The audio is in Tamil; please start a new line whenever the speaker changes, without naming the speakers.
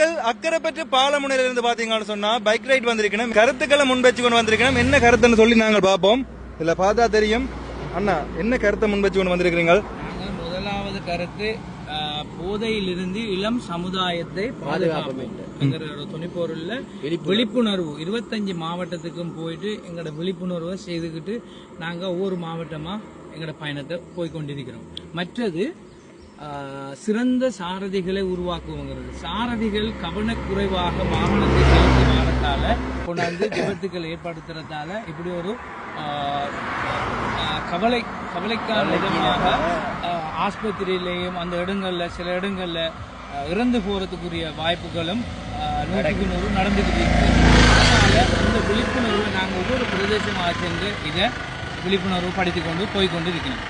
பெற்ற பாலமுனையில இருந்து பாத்தீங்கன்னு சொன்னா பைக் ரைட் வந்திருக்கணும் கருத்துக்களை முன்வச்சு கொண்டு வந்திருக்கணும். என்ன கருத்துன்னு சொல்லி நாங்கள் பார்ப்போம். இதுல பார்த்தா தெரியும். அண்ணா என்ன கருத்தை முன்வச்சு கொண்டு வந்திருக்கிறீங்க
நாங்கள் முதலாவது கருத்து போதையிலிருந்து இளம் சமுதாயத்தை பாதுகாப்பு எங்களோட துணிப்பொருள்ல விழிப்புணர்வு. இருபத்தஞ்சு மாவட்டத்துக்கும் போயிட்டு எங்களோட விழிப்புணர்வை செய்துக்கிட்டு நாங்க ஒவ்வொரு மாவட்டமா எங்களோட பயணத்தை போய் கொண்டிருக்கிறோம் மற்றது சிறந்த சாரதிகளை உருவாக்குவோங்கிறது. சாரதிகள் கவனக்குறைவாக வாகனத்தை செலுத்தி வாரத்தால கொண்டாந்து விபத்துக்கள் ஏற்படுத்துறதால இப்படி ஒரு கவலை கவலைக்கான விதமாக ஆஸ்பத்திரியிலேயும் அந்த இடங்கள்ல சில இடங்கள்ல இறந்து போறதுக்குரிய வாய்ப்புகளும் நூற்றுக்கு நூறு நடந்துக்கிட்டு இருக்கு. அதனால இந்த விழிப்புணர்வை நாங்கள் ஒவ்வொரு பிரதேசமாக சென்று இதை விழிப்புணர்வு படுத்தி கொண்டு போய் கொண்டு இருக்கிறோம்